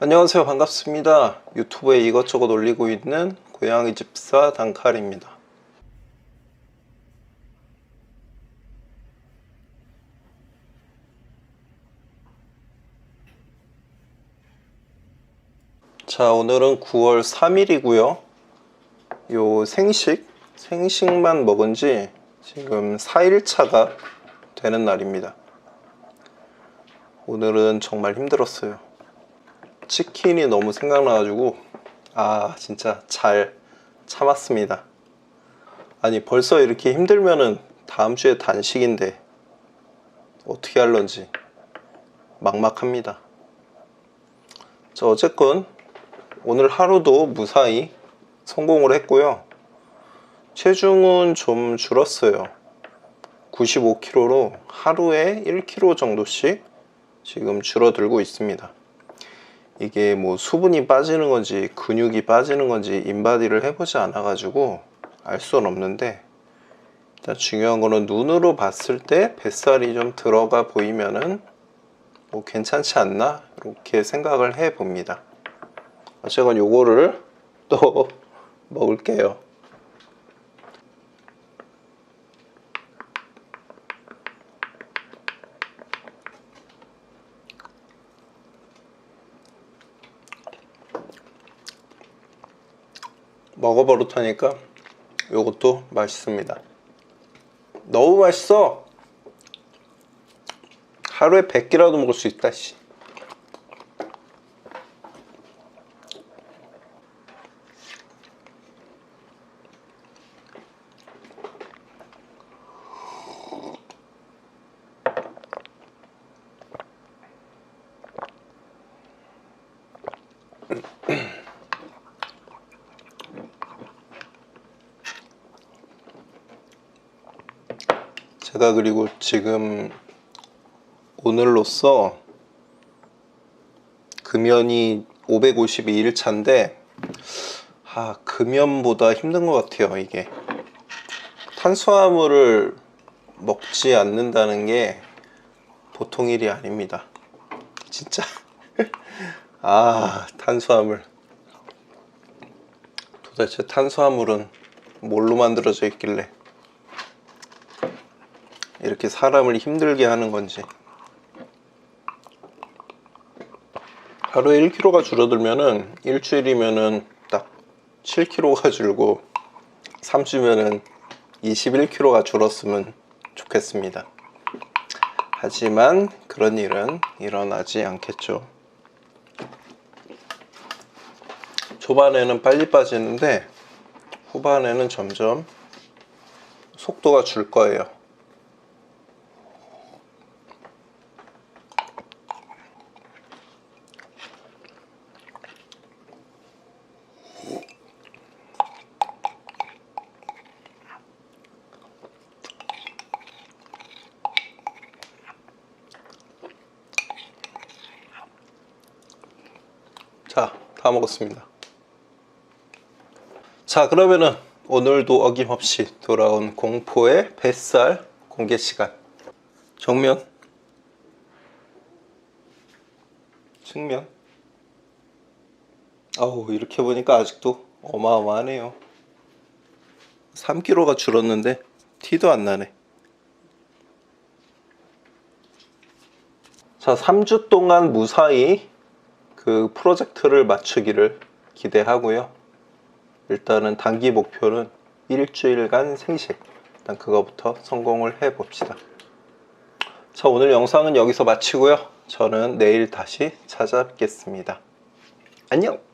안녕하세요. 반갑습니다. 유튜브에 이것저것 올리고 있는 고양이 집사 단칼입니다. 자 오늘은 9월 3일이고요. 요 생식 생식만 먹은 지 지금 4일차가 되는 날입니다. 오늘은 정말 힘들었어요 치킨이 너무 생각나가지고 아 진짜 잘 참았습니다. 아니 벌써 이렇게 힘들면은 다음 주에 단식인데 어떻게 할런지 막막합니다. 자 어쨌건 오늘 하루도 무사히 성공을 했고요. 체중은 좀 줄었어요. 95kg로 하루에 1kg 정도씩 지금 줄어들고 있습니다 이게 뭐 수분이 빠지는 건지 근육이 빠지는 건지 인바디를 해보지 않아 가지고 알 수는 없는데 일단 중요한 거는 눈으로 봤을 때 뱃살이 좀 들어가 보이면은 뭐 괜찮지 않나 이렇게 생각을 해 봅니다. 어쨌건 요거를 또 먹을게요 먹어버릇하니까 요것도 맛있습니다 너무 맛있어 하루에 100개라도 먹을 수 있다 씨. 제가 그리고 지금 오늘로써 금연이 552일 차인데 아 금연보다 힘든 것 같아요 이게. 탄수화물을 먹지 않는다는 게 보통 일이 아닙니다. 진짜. 아 탄수화물. 도대체 탄수화물은 뭘로 만들어져 있길래 이렇게 사람을 힘들게 하는 건지. 하루에 1kg가 줄어들면은 일주일이면은 딱 7kg가 줄고 3주면은 21kg가 줄었으면 좋겠습니다. 하지만 그런 일은 일어나지 않겠죠. 초반에는 빨리 빠지는데 후반에는 점점 속도가 줄 거예요 자, 다 먹었습니다. 자, 그러면은 오늘도 어김없이 돌아온 공포의 뱃살 공개 시간. 정면, 측면. 아우, 이렇게 보니까 아직도 어마어마하네요. 3kg가 줄었는데 티도 안 나네. 자, 3주 동안 무사히 그 프로젝트를 마치기를 기대하고요. 일단은 단기 목표는 일주일간 생식. 일단 그거부터 성공을 해 봅시다. 자, 오늘 영상은 여기서 마치고요. 저는 내일 다시 찾아뵙겠습니다. 안녕!